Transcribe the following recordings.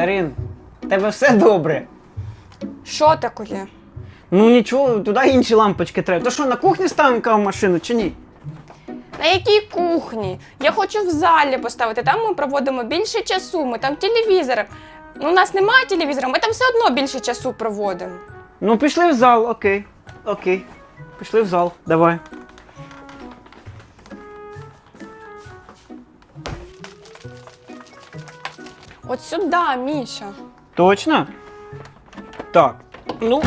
Дарин, в тебе все добре. Що таке? Ну нічого, туди інші лампочки треба. То що, на кухні ставимо кавомашину чи ні? На якій кухні? Я хочу в залі поставити. Там ми проводимо більше часу. Ми там телевізор. Ну, у нас немає телевізора, ми там все одно більше часу проводимо. Ну, пішли в зал, окей. Окей. Пішли в зал, давай. От сюди, Міша. Точно? Так. Ну,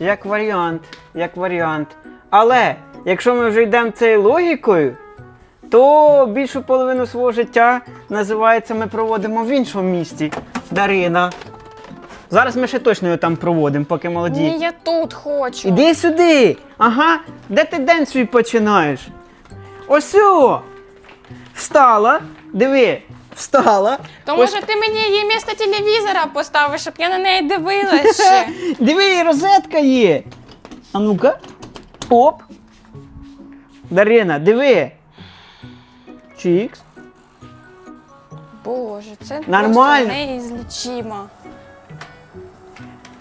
як варіант, як варіант. Але якщо ми вже йдемо цією логікою, то більшу половину свого життя називається ми проводимо в іншому місті. Дарина. Зараз ми ще точно його там проводимо, поки молоді. Ні, я тут хочу. Іди сюди. Ага, де ти день свій починаєш? Ось! Встала, диви, встала. То Ось- може ти мені її місто телевізора поставиш, щоб я на неї дивилась ще. Диви, розетка є. А ну-ка. Оп. Дарина, диви. Чікс. Боже, це Нормально. просто неізлічимо.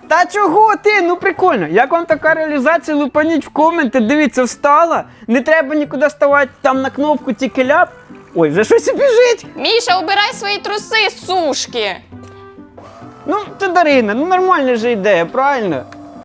Та чого ти? Ну прикольно. Як вам така реалізація? Лупаніть в коменти, дивіться, встала. Не треба нікуди ставати там на кнопку тільки ляп. Ой, вже щось біжить. Міша, убирай свої труси сушки. Ну, це Дарина, ну нормальна же ідея, правильно?